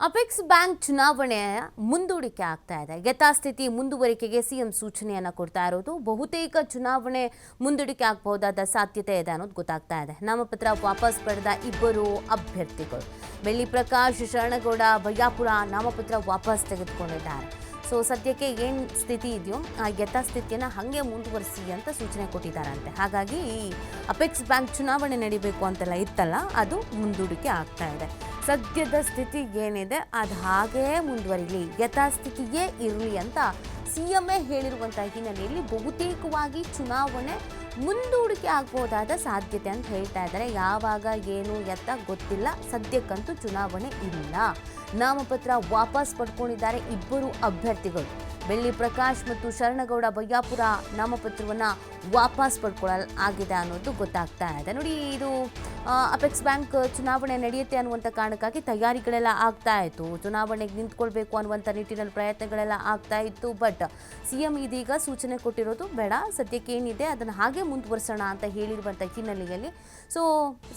Apex bank ಚುನಾವಣೆ ಮುಂದೂಡಿಕೆ ಆಗ್ತಾ ಇದೆ. ಯಥಾಸ್ಥಿತಿ ಮುಂದುವರಿಕೆಗೆ ಸಿಎಂ ಸೂಚನೆಯನ್ನು ಕೊಡ್ತಾ ಇರೋದು. ಬಹುತೇಕ ಚುನಾವಣೆ ಮುಂದೂಡಿಕೆ ಆಗಬಹುದಾದ ಸಾಧ್ಯತೆ ಇದೆ ಅನ್ನೋದು ಗೊತ್ತಾಗ್ತಾ ಇದೆ. ನಾಮಪತ್ರ ವಾಪಸ್ ಪಡೆದ ಇಬ್ಬರು ಅಭ್ಯರ್ಥಿಗಳು. ಬೆಳ್ಳಿ ಪ್ರಕಾಶ್ ಶರಣಗೌಡ ಬಯ್ಯಾಪುರ ನಾಮಪತ್ರ ವಾಪಸ್ ತೆಗೆದುಕೊಂಡಿದ್ದಾರೆ. ಸೊ, ಸದ್ಯಕ್ಕೆ ಏನು ಸ್ಥಿತಿ ಇದೆಯೋ ಆ ಯಥಾಸ್ಥಿತಿಯನ್ನು ಹಾಗೆ ಮುಂದುವರಿಸಿ ಅಂತ ಸೂಚನೆ ಕೊಟ್ಟಿದ್ದಾರಂತೆ. ಹಾಗಾಗಿ ಈ ಅಪೆಕ್ಸ್ ಬ್ಯಾಂಕ್ ಚುನಾವಣೆ ನಡಿಬೇಕು ಅಂತೆಲ್ಲ ಇತ್ತಲ್ಲ, ಅದು ಮುಂದೂಡಿಕೆ ಆಗ್ತಾ ಇದೆ. ಸದ್ಯದ ಸ್ಥಿತಿ ಏನಿದೆ, ಅದು ಹಾಗೇ ಮುಂದುವರಿಲಿ. ಯಥಾಸ್ಥಿತಿಯೇ ಇರಲಿ ಅಂತ ಸಿ ಎಂ ಎ ಹೇಳಿರುವಂಥ ಹಿನ್ನೆಲೆಯಲ್ಲಿ ಬಹುತೇಕವಾಗಿ ಚುನಾವಣೆ ಮುಂದೂಡಿಕೆ ಆಗ್ಬೋದಾದ ಸಾಧ್ಯತೆ ಅಂತ ಹೇಳ್ತಾ ಇದ್ದಾರೆ. ಯಾವಾಗ ಏನು ಎತ್ತ ಗೊತ್ತಿಲ್ಲ. ಸದ್ಯಕ್ಕಂತೂ ಚುನಾವಣೆ ಇಲ್ಲ. ನಾಮಪತ್ರ ವಾಪಸ್ ಪಡ್ಕೊಂಡಿದ್ದಾರೆ ಇಬ್ಬರು ಅಭ್ಯರ್ಥಿಗಳು. ಬೆಳ್ಳಿ ಪ್ರಕಾಶ್ ಮತ್ತು ಶರಣಗೌಡ ಬಯ್ಯಾಪುರ ನಾಮಪತ್ರವನ್ನು ವಾಪಸ್ ಪಡ್ಕೊಳ್ಳ ಆಗಿದೆ ಅನ್ನೋದು ಗೊತ್ತಾಗ್ತಾ ಇದೆ. ನೋಡಿ, ಇದು ಅಪೆಕ್ಸ್ ಬ್ಯಾಂಕ್ ಚುನಾವಣೆ ನಡೆಯುತ್ತೆ ಅನ್ನುವಂಥ ಕಾರಣಕ್ಕಾಗಿ ತಯಾರಿಗಳೆಲ್ಲ ಆಗ್ತಾ ಇತ್ತು. ಚುನಾವಣೆಗೆ ನಿಂತ್ಕೊಳ್ಬೇಕು ಅನ್ನುವಂಥ ನಿಟ್ಟಿನಲ್ಲಿ ಪ್ರಯತ್ನಗಳೆಲ್ಲ ಆಗ್ತಾ ಇತ್ತು ಬಟ್ ಸಿ ಎಂ ಇದೀಗ ಸೂಚನೆ ಕೊಟ್ಟಿರೋದು ಬೇಡ, ಸದ್ಯಕ್ಕೆ ಏನಿದೆ ಅದನ್ನು ಹಾಗೆ ಮುಂದುವರಿಸೋಣ ಅಂತ ಹೇಳಿರುವಂಥ ಹಿನ್ನೆಲೆಯಲ್ಲಿ. ಸೊ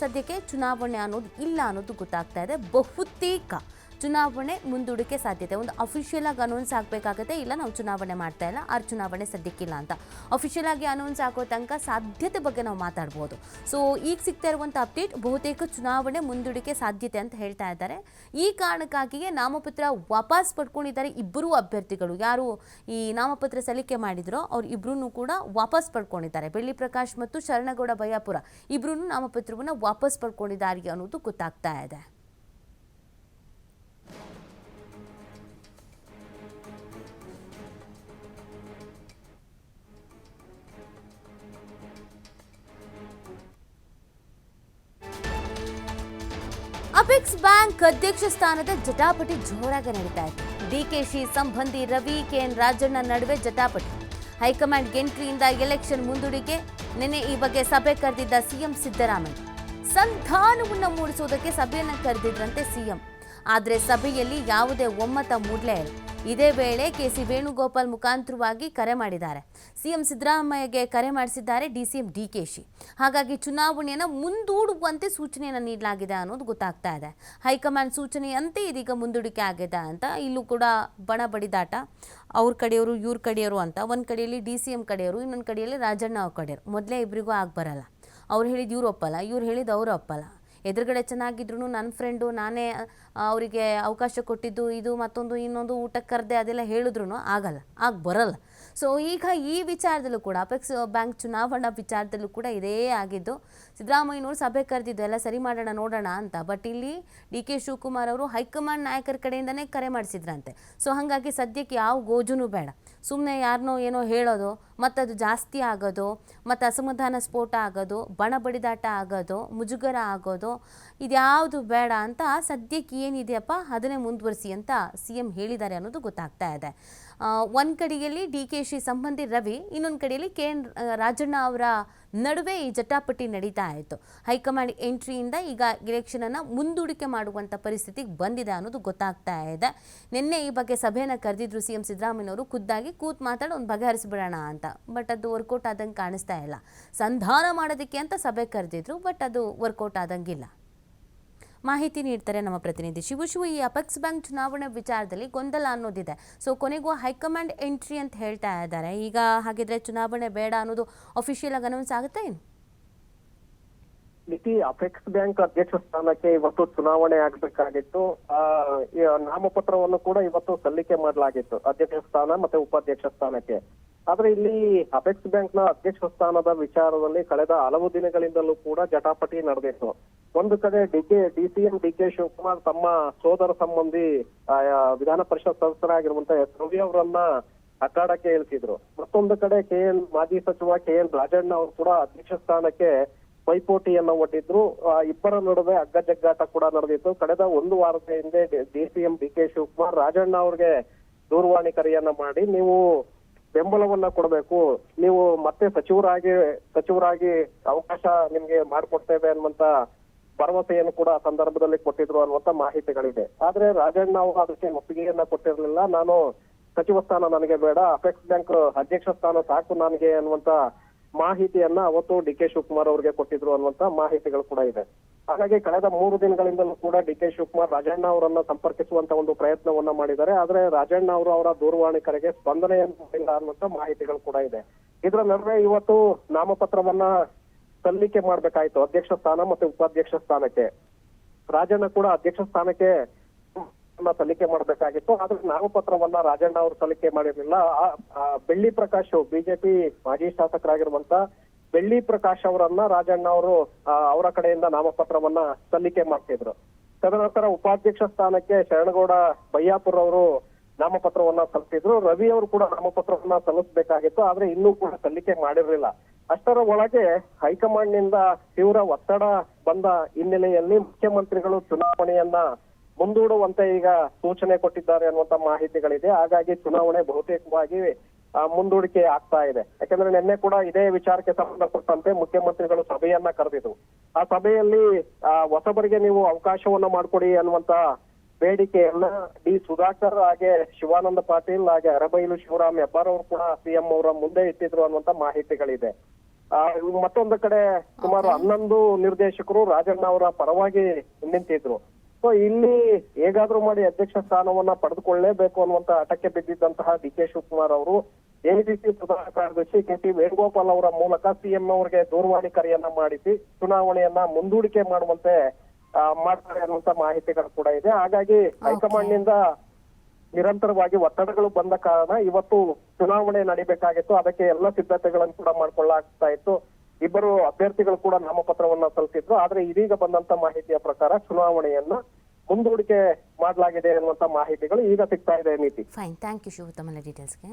ಸದ್ಯಕ್ಕೆ ಚುನಾವಣೆ ಅನ್ನೋದು ಇಲ್ಲ ಅನ್ನೋದು ಗೊತ್ತಾಗ್ತಾ ಇದೆ. ಬಹುತೇಕ ಚುನಾವಣೆ ಮುಂದೂಡಿಕೆ ಸಾಧ್ಯತೆ. ಒಂದು ಅಫಿಷಿಯಲ್ ಆಗಿ ಅನೌನ್ಸ್ ಆಗಬೇಕಾಗತ್ತೆ, ಇಲ್ಲ ನಾವು ಚುನಾವಣೆ ಮಾಡ್ತಾ ಇಲ್ಲ ಆ ಚುನಾವಣೆ ಸದ್ಯಕ್ಕಿಲ್ಲ ಅಂತ. ಅಫಿಷಿಯಲ್ ಆಗಿ ಅನೌನ್ಸ್ ಆಗೋ ತನಕ ಸಾಧ್ಯತೆ ಬಗ್ಗೆ ನಾವು ಮಾತಾಡ್ಬೋದು. ಸೊ ಈಗ ಸಿಗ್ತಾ ಇರುವಂಥ ಅಪ್ಡೇಟ್ ಬಹುತೇಕ ಚುನಾವಣೆ ಮುಂದೂಡಿಕೆ ಸಾಧ್ಯತೆ ಅಂತ ಹೇಳ್ತಾ ಇದ್ದಾರೆ. ಈ ಕಾರಣಕ್ಕಾಗಿಯೇ ನಾಮಪತ್ರ ವಾಪಸ್ ಪಡ್ಕೊಂಡಿದ್ದಾರೆ ಇಬ್ಬರೂ ಅಭ್ಯರ್ಥಿಗಳು. ಯಾರು ಈ ನಾಮಪತ್ರ ಸಲ್ಲಿಕೆ ಮಾಡಿದ್ರೋ ಅವ್ರು ಇಬ್ಬರೂ ಕೂಡ ವಾಪಸ್ ಪಡ್ಕೊಂಡಿದ್ದಾರೆ. ಬೆಳ್ಳಿ ಪ್ರಕಾಶ್ ಮತ್ತು ಶರಣಗೌಡ ಬಯಾಪುರ ಇಬ್ಬರೂ ನಾಮಪತ್ರವನ್ನು ವಾಪಸ್ ಪಡ್ಕೊಂಡಿದ್ದಾರೆ ಅನ್ನೋದು ಗೊತ್ತಾಗ್ತಾ ಇದೆ. ಅಪೆಕ್ಸ್ ಬ್ಯಾಂಕ್ ಅಧ್ಯಕ್ಷ ಸ್ಥಾನದ ಜಟಾಪಟಿ ಜೋರಾಗಿ ನಡೀತಾ ಇದೆ. ಡಿಕೆಶಿ ಸಂಬಂಧಿ ರವಿ ಕೆಎನ್ ರಾಜಣ್ಣ ನಡುವೆ ಜಟಾಪಟಿ. ಹೈಕಮಾಂಡ್ ಎಂಟ್ರಿಯಿಂದ ಎಲೆಕ್ಷನ್ ಮುಂದೂಡಿಕೆ, ನಿನ್ನೆ ಈ ಬಗ್ಗೆ ಸಭೆ ಕರೆದಿದ್ದ ಸಿಎಂ ಸಿದ್ದರಾಮಯ್ಯ. ಸಂಧಾನವನ್ನು ಮೂಡಿಸುವುದಕ್ಕೆ ಸಭೆಯನ್ನು ಕರೆದಿದ್ರಂತೆ ಸಿಎಂ ಆದರೆ ಸಭೆಯಲ್ಲಿ ಯಾವುದೇ ಒಮ್ಮತ ಮೂಡಲೇ ಇಲ್ಲ. ಇದೇ ವೇಳೆ ಕೆಸಿ ವೇಣುಗೋಪಾಲ್ ಮುಖಾಂತರವಾಗಿ ಕರೆ ಮಾಡಿದ್ದಾರೆ. ಸಿಎಂ ಸಿದ್ದರಾಮಯ್ಯಗೆ ಕರೆ ಮಾಡಿಸಿದ್ದಾರೆ ಡಿಸಿಎಂ ಡಿಕೆಶಿ. ಹಾಗಾಗಿ ಚುನಾವಣೆಯನ್ನು ಮುಂದೂಡುವಂತೆ ಸೂಚನೆಯನ್ನು ನೀಡಲಾಗಿದೆ ಅನ್ನೋದು ಗೊತ್ತಾಗ್ತಾ ಇದೆ. ಹೈಕಮಾಂಡ್ ಸೂಚನೆಯಂತೆ ಇದೀಗ ಮುಂದೂಡಿಕೆ ಆಗಿದೆ ಅಂತ ಇಲ್ಲೂ ಕೂಡ ಬಣ ಬಡಿದಾಟ. ಅವ್ರ ಕಡೆಯವರು, ಇವ್ರ ಕಡೆಯವರು ಅಂತ. ಒಂದು ಕಡೆಯಲ್ಲಿ ಡಿ ಸಿ ಎಂ ಕಡೆಯವರು, ಇನ್ನೊಂದು ಕಡೆಯಲ್ಲಿ ರಾಜಣ್ಣ ಅವ್ರ ಕಡೆಯವರು. ಮೊದಲೇ ಇಬ್ಬರಿಗೂ ಆಗಿ ಬರಲ್ಲ. ಅವ್ರು ಹೇಳಿದ್ದು ಇವರು ಒಪ್ಪಲ್ಲ, ಇವ್ರು ಹೇಳಿದ್ದು ಅವರು ಒಪ್ಪಲ್ಲ. ಎದುರುಗಡೆ ಚೆನ್ನಾಗಿದ್ರು ನನ್ನ ಫ್ರೆಂಡು ನಾನೇ ಅವರಿಗೆ ಅವಕಾಶ ಕೊಟ್ಟಿದ್ದು, ಇದು ಮತ್ತೊಂದು, ಇನ್ನೊಂದು ಊಟಕ್ಕೆ ಕರೆದೆ ಅದೆಲ್ಲ ಹೇಳಿದ್ರು ಆಗಲ್ಲ, ಆಗ ಬರಲ್ಲ. ಸೊ ಈಗ ಈ ವಿಚಾರದಲ್ಲೂ ಕೂಡ ಅಪೆಕ್ಸ್ ಬ್ಯಾಂಕ್ ಚುನಾವಣಾ ವಿಚಾರದಲ್ಲೂ ಕೂಡ ಇದೇ ಆಗಿದ್ದು, ಸಿದ್ದರಾಮಯ್ಯನವರು ಸಭೆ ಕರೆದಿದ್ದು ಎಲ್ಲ ಸರಿ ಮಾಡೋಣ, ನೋಡೋಣ ಅಂತ ಬಟ್ ಇಲ್ಲಿ ಡಿ ಕೆ ಶಿವಕುಮಾರ್ ಅವರು ಹೈಕಮಾಂಡ್ ನಾಯಕರ ಕಡೆಯಿಂದನೇ ಕರೆ ಮಾಡಿಸಿದ್ರಂತೆ. ಸೊ ಹಾಗಾಗಿ ಸದ್ಯಕ್ಕೆ ಯಾವ ಗೋಜುನೂ ಬೇಡ. ಸುಮ್ಮನೆ ಯಾರನ್ನೋ ಏನೋ ಹೇಳೋದು ಮತ್ತು ಅದು ಜಾಸ್ತಿ ಆಗೋದು, ಮತ್ತು ಅಸಮಾಧಾನ ಸ್ಫೋಟ ಆಗೋದು, ಬಣ ಬಡಿದಾಟ ಆಗೋದು, ಮುಜುಗರ ಆಗೋದು, ಇದ್ಯಾವುದು ಬೇಡ ಅಂತ ಸದ್ಯಕ್ಕೆ ಏನಿದೆಯಪ್ಪ ಅದನ್ನೇ ಮುಂದುವರಿಸಿ ಅಂತ ಸಿ ಎಂ ಹೇಳಿದ್ದಾರೆ ಅನ್ನೋದು ಗೊತ್ತಾಗ್ತಾ ಇದೆ. ಒಂದು ಕಡೆಯಲ್ಲಿ ಡಿ ಕೆ ಶಿ ಸಂಬಂಧಿ ರವಿ, ಇನ್ನೊಂದು ಕಡೆಯಲ್ಲಿ ಕೆ ಎನ್ ರಾಜಣ್ಣ ಅವರ ನಡುವೆ ಈ ಜಟಾಪಟಿ ನಡೀತಾ ಇತ್ತು. ಹೈಕಮಾಂಡ್ ಎಂಟ್ರಿಯಿಂದ ಈಗ ಎಲೆಕ್ಷನನ್ನು ಮುಂದೂಡಿಕೆ ಮಾಡುವಂಥ ಪರಿಸ್ಥಿತಿಗೆ ಬಂದಿದೆ ಅನ್ನೋದು ಗೊತ್ತಾಗ್ತಾ ಇದೆ. ನಿನ್ನೆ ಈ ಬಗ್ಗೆ ಸಭೆಯನ್ನು ಕರೆದಿದ್ರು ಸಿ ಎಂ ಸಿದ್ದರಾಮಯ್ಯವರು ಖುದ್ದಾಗಿ ಕೂತ್ ಮಾತಾಡಿ ಒಂದು ಬಗೆಹರಿಸ್ಬಿಡೋಣ ಅಂತ. ಬಟ್ ಅದು ವರ್ಕೌಟ್ ಆದಂಗೆ ಕಾಣಿಸ್ತಾ ಇಲ್ಲ. ಸಂಧಾನ ಮಾಡೋದಕ್ಕೆ ಅಂತ ಸಭೆ ಕರೆದಿದ್ರು ಬಟ್ ಅದು ವರ್ಕೌಟ್ ಆದಂಗಿಲ್ಲ. ಮಾಹಿತಿ ನೀಡ್ತಾರೆ ನಮ್ಮ ಪ್ರತಿನಿಧಿ. ಶಿವು ಶಿವು, ಈ ಅಪೆಕ್ಸ್ ಬ್ಯಾಂಕ್ ಚುನಾವಣೆ ವಿಚಾರದಲ್ಲಿ ಗೊಂದಲ ಅನ್ನೋದಿದೆ. ಸೊ ಕೊನೆಗೂ ಹೈಕಮಾಂಡ್ ಎಂಟ್ರಿ ಅಂತ ಹೇಳ್ತಾ ಇದ್ದಾರೆ. ಈಗ ಹಾಗಿದ್ರೆ ಚುನಾವಣೆ ಬೇಡ ಅನ್ನೋದು ಅಫಿಷಿಯಲ್ ಆಗಿ ಅನೌನ್ಸ್ ಆಗುತ್ತೆ ಏನು? ಮಿತಿ ಅಪೆಕ್ಸ್ ಬ್ಯಾಂಕ್ ಅಧ್ಯಕ್ಷ ಸ್ಥಾನಕ್ಕೆ ಇವತ್ತು ಚುನಾವಣೆ ಆಗ್ಬೇಕಾಗಿತ್ತು. ನಾಮಪತ್ರವನ್ನು ಕೂಡ ಇವತ್ತು ಸಲ್ಲಿಕೆ ಮಾಡಲಾಗಿತ್ತು. ಅಧ್ಯಕ್ಷ ಸ್ಥಾನ ಮತ್ತೆ ಉಪಾಧ್ಯಕ್ಷ ಸ್ಥಾನಕ್ಕೆ. ಆದ್ರೆ ಇಲ್ಲಿ ಅಪೆಕ್ಸ್ ಬ್ಯಾಂಕ್ನ ಅಧ್ಯಕ್ಷ ಸ್ಥಾನದ ವಿಚಾರದಲ್ಲಿ ಕಳೆದ ಹಲವು ದಿನಗಳಿಂದಲೂ ಕೂಡ ಜಟಾಪಟಿ ನಡೆದಿತ್ತು. ಒಂದು ಕಡೆ ಡಿಕೆ ಡಿ ಶಿವಕುಮಾರ್ ತಮ್ಮ ಸೋದರ ಸಂಬಂಧಿ ವಿಧಾನ ಪರಿಷತ್ ಸದಸ್ಯರಾಗಿರುವಂತಹ ಎಸ್. ರವಿ ಅವರನ್ನ ಅಖಾಡಕ್ಕೆ ಇಳಿಸಿದ್ರು. ಮತ್ತೊಂದು ಕಡೆ ಕೆ ಎನ್ ಮಾಜಿ ಸಚಿವ ಕೆ ಎನ್ ರಾಜಣ್ಣ ಅವರು ಕೂಡ ಅಧ್ಯಕ್ಷ ಸ್ಥಾನಕ್ಕೆ ಪೈಪೋಟಿಯನ್ನ ಒಡ್ಡಿದ್ರು. ಇಬ್ಬರ ನಡುವೆ ಅಗ್ಗಜಗ್ಗಾಟ ಕೂಡ ನಡೆದಿತ್ತು. ಕಳೆದ ಒಂದು ವಾರದ ಹಿಂದೆ ಡಿ ಕೆ ಶಿವಕುಮಾರ್ ರಾಜಣ್ಣ ಅವ್ರಿಗೆ ದೂರವಾಣಿ ಕರೆಯನ್ನ ಮಾಡಿ, ನೀವು ಬೆಂಬಲವನ್ನ ಕೊಡಬೇಕು. ನೀವು ಮತ್ತೆ ಸಚಿವರಾಗಿ ಸಚಿವರಾಗಿ ಅವಕಾಶ ನಿಮ್ಗೆ ಮಾಡಿಕೊಡ್ತೇವೆ ಅನ್ನುವಂತ ಭರವಸೆಯನ್ನು ಕೂಡ ಸಂದರ್ಭದಲ್ಲಿ ಕೊಟ್ಟಿದ್ರು ಅನ್ನುವಂತ ಮಾಹಿತಿಗಳಿದೆ. ಆದ್ರೆ ರಾಜಣ್ಣ ಅವರು ಅದಕ್ಕೆ ಒಪ್ಪಿಗೆಯನ್ನ ಕೊಟ್ಟಿರಲಿಲ್ಲ. ನಾನು ಸಚಿವ ಸ್ಥಾನ ನನಗೆ ಬೇಡ. ಅಪೆಕ್ಸ್ ಬ್ಯಾಂಕ್ ಅಧ್ಯಕ್ಷ ಸ್ಥಾನ ಸಾಕು ನನಗೆ ಅನ್ನುವಂತ ಮಾಹಿತಿಯನ್ನ ಅವತ್ತು ಡಿ ಕೆ ಶಿವಕುಮಾರ್ ಅವರಿಗೆ ಕೊಟ್ಟಿದ್ರು ಅನ್ನುವಂತ ಮಾಹಿತಿಗಳು ಕೂಡ ಇದೆ. ಹಾಗಾಗಿ ಕಳೆದ ಮೂರು ದಿನಗಳಿಂದಲೂ ಕೂಡ ಡಿ ಕೆ ಶಿವಕುಮಾರ್ ರಾಜಣ್ಣ ಅವರನ್ನ ಸಂಪರ್ಕಿಸುವಂತ ಒಂದು ಪ್ರಯತ್ನವನ್ನ ಮಾಡಿದ್ದಾರೆ. ಆದ್ರೆ ರಾಜಣ್ಣ ಅವರು ಅವರ ದೂರವಾಣಿ ಕರೆಗೆ ಸ್ಪಂದನೆಯನ್ನು ಇಲ್ಲ ಅನ್ನುವಂತ ಮಾಹಿತಿಗಳು ಕೂಡ ಇದೆ. ಇದರ ನಡುವೆ ಇವತ್ತು ನಾಮಪತ್ರವನ್ನ ಸಲ್ಲಿಕೆ ಮಾಡ್ಬೇಕಾಯ್ತು. ಅಧ್ಯಕ್ಷ ಸ್ಥಾನ ಮತ್ತೆ ಉಪಾಧ್ಯಕ್ಷ ಸ್ಥಾನಕ್ಕೆ. ರಾಜಣ್ಣ ಕೂಡ ಅಧ್ಯಕ್ಷ ಸ್ಥಾನಕ್ಕೆ ಅನ್ನ ಸಲ್ಲಿಕೆ ಮಾಡಬೇಕಾಗಿತ್ತು, ಆದ್ರೆ ನಾಮಪತ್ರವನ್ನ ರಾಜಣ್ಣ ಅವರು ಸಲ್ಲಿಕೆ ಮಾಡಿರಲಿಲ್ಲ. ಬೆಳ್ಳಿ ಪ್ರಕಾಶ್ ಬಿಜೆಪಿ ಮಾಜಿ ಶಾಸಕರಾಗಿರುವಂತ ಬೆಳ್ಳಿ ಪ್ರಕಾಶ್ ಅವರನ್ನ ರಾಜಣ್ಣ ಅವರು ಅವರ ಕಡೆಯಿಂದ ನಾಮಪತ್ರವನ್ನ ಸಲ್ಲಿಕೆ ಮಾಡ್ತಿದ್ರು. ತದನಂತರ ಉಪಾಧ್ಯಕ್ಷ ಸ್ಥಾನಕ್ಕೆ ಶರಣಗೌಡ ಬಯ್ಯಾಪುರ್ ಅವರು ನಾಮಪತ್ರವನ್ನ ಸಲ್ಲಿಸಿದ್ರು ರವಿ ಅವರು ಕೂಡ ನಾಮಪತ್ರವನ್ನ ಸಲ್ಲಿಸಬೇಕಾಗಿತ್ತು ಆದ್ರೆ ಇನ್ನೂ ಕೂಡ ಸಲ್ಲಿಕೆ ಮಾಡಿರಲಿಲ್ಲ. ಅಷ್ಟರ ಒಳಗೆ ಹೈಕಮಾಂಡ್ನಿಂದ ತೀವ್ರ ಒತ್ತಡ ಬಂದ ಹಿನ್ನೆಲೆಯಲ್ಲಿ ಮುಖ್ಯಮಂತ್ರಿಗಳು ಚುನಾವಣೆಯನ್ನ ಮುಂದೂಡುವಂತೆ ಈಗ ಸೂಚನೆ ಕೊಟ್ಟಿದ್ದಾರೆ ಅನ್ನುವಂತ ಮಾಹಿತಿಗಳಿದೆ. ಹಾಗಾಗಿ ಚುನಾವಣೆ ಬಹುತೇಕವಾಗಿ ಮುಂದೂಡಿಕೆ ಆಗ್ತಾ ಇದೆ. ಯಾಕಂದ್ರೆ ನಿನ್ನೆ ಕೂಡ ಇದೇ ವಿಚಾರಕ್ಕೆ ಸಂಬಂಧಪಟ್ಟಂತೆ ಮುಖ್ಯಮಂತ್ರಿಗಳು ಸಭೆಯನ್ನ ಕರೆದಿದ್ರು ಆ ಸಭೆಯಲ್ಲಿ ಹೊಸಬರಿಗೆ ನೀವು ಅವಕಾಶವನ್ನ ಮಾಡಿಕೊಡಿ ಅನ್ನುವಂತ ಬೇಡಿಕೆಯನ್ನ ಡಿ ಸುಧಾಕರ್ ಹಾಗೆ ಶಿವಾನಂದ ಪಾಟೀಲ್ ಹಾಗೆ ಅರಬೈಲು ಶಿವರಾಮ್ ಹೆಬ್ಬಾರ್ ಕೂಡ ಸಿಎಂ ಅವರ ಮುಂದೆ ಇಟ್ಟಿದ್ರು ಅನ್ನುವಂತ ಮಾಹಿತಿಗಳಿದೆ. ಆ, ಮತ್ತೊಂದು ಕಡೆ ಸುಮಾರು ಹನ್ನೊಂದು ನಿರ್ದೇಶಕರು ರಾಜಣ್ಣ ಅವರ ಪರವಾಗಿ ನಿಂತಿದ್ರು. ಸೊ ಇಲ್ಲಿ ಹೇಗಾದ್ರೂ ಮಾಡಿ ಅಧ್ಯಕ್ಷ ಸ್ಥಾನವನ್ನ ಪಡೆದುಕೊಳ್ಳಲೇಬೇಕು ಅನ್ನುವಂತ ಹಠಕ್ಕೆ ಬಿದ್ದಿದ್ದಂತಹ ಡಿ ಕೆ ಶಿವಕುಮಾರ್ ಅವರು ಎಐಸಿಸಿ ಪ್ರಧಾನ ಕಾರ್ಯದರ್ಶಿ ಕೆ ಟಿ ವೇಣುಗೋಪಾಲ್ ಅವರ ಮೂಲಕ ಸಿಎಂ ಅವರಿಗೆ ದೂರವಾಣಿ ಕರೆಯನ್ನ ಮಾಡಿಸಿ ಚುನಾವಣೆಯನ್ನ ಮುಂದೂಡಿಕೆ ಮಾಡುವಂತೆ ಮಾಡ್ತಾರೆ ಅನ್ನುವಂತ ಮಾಹಿತಿಗಳು ಕೂಡ ಇದೆ. ಹಾಗಾಗಿ ಹೈಕಮಾಂಡ್ನಿಂದ ನಿರಂತರವಾಗಿ ಒತ್ತಡಗಳು ಬಂದ ಕಾರಣ ಇವತ್ತು ಚುನಾವಣೆ ನಡಿಬೇಕಾಗಿತ್ತು. ಅದಕ್ಕೆ ಎಲ್ಲ ಸಿದ್ಧತೆಗಳನ್ನು ಕೂಡ ಮಾಡ್ಕೊಳ್ಳಾಗ್ತಾ ಇತ್ತು. ಇಬ್ಬರು ಅಭ್ಯರ್ಥಿಗಳು ಕೂಡ ನಾಮಪತ್ರವನ್ನ ಸಲ್ಲಿಸಿದ್ರು. ಆದ್ರೆ ಇದೀಗ ಬಂದಂತ ಮಾಹಿತಿಯ ಪ್ರಕಾರ ಚುನಾವಣೆಯನ್ನ ಮುಂದೂಡಿಕೆ ಮಾಡಲಾಗಿದೆ ಅನ್ನುವಂತ ಮಾಹಿತಿಗಳು ಈಗ ಸಿಗ್ತಾ ಇದೆ, ನೀತಿ. Fine thank you ಡೀಟೇಲ್ಸ್ಗೆ